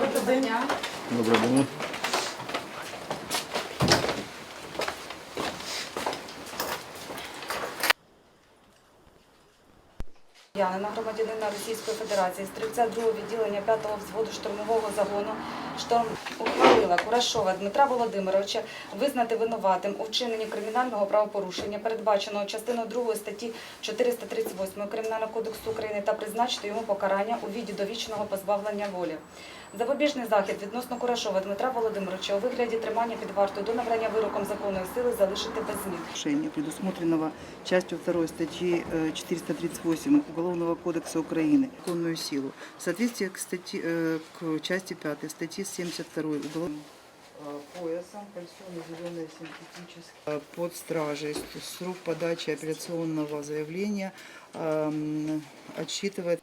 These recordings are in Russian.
Доброго дня. Доброго дня. Янина, громадянина Російської Федерації, стрільця другого відділення 5-го взводу штурмового загону «Шторм» ухвалила Курашова Дмитра Володимировича визнати винуватим у вчиненні кримінального правопорушення, передбаченого частиною 2 статті 438 Кримінального кодексу України та призначити йому покарання у віді довічного позбавлення волі. Запобіжний захід відносно Курашова Дмитра Володимировича у вигляді тримання під вартою до набрання вироком законної сили залишити без змін. нарушения, предусмотренного частью 2 статьи э, 438 Уголовного кодекса Украины, законную силу. В соответствии к, статьи, э, к части 5 статьи 72 Уголовного поясом, кальсоны зеленые синтетические, э, под стражей, срок подачи апелляционного заявления эм, отсчитывает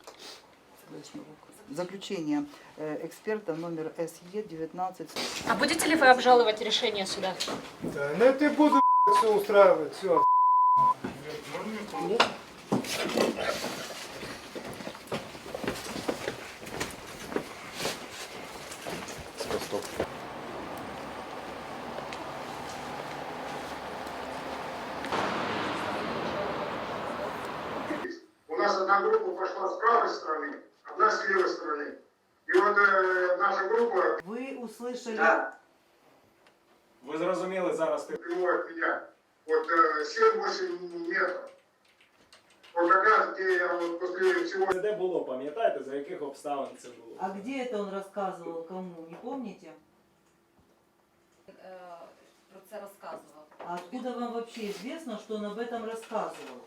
заключение э, эксперта номер СЕ 19 А будете ли вы обжаловать решение суда? Да, ну ты буду все устраивать, все. Стоп. Нас одна группа пошла с правой стороны, одна с левой стороны. И вот э, наша группа Вы услышали Ви зрозуміли зараз ти прямой от меня. Вот э, 7-8 метров. Вот как раз где я вот после всего де було, пам'ятаєте, за яких обставин це було? А где это он рассказывал, кому, не помните? Про це розказував. А откуда вам вообще известно, что он об этом рассказывал?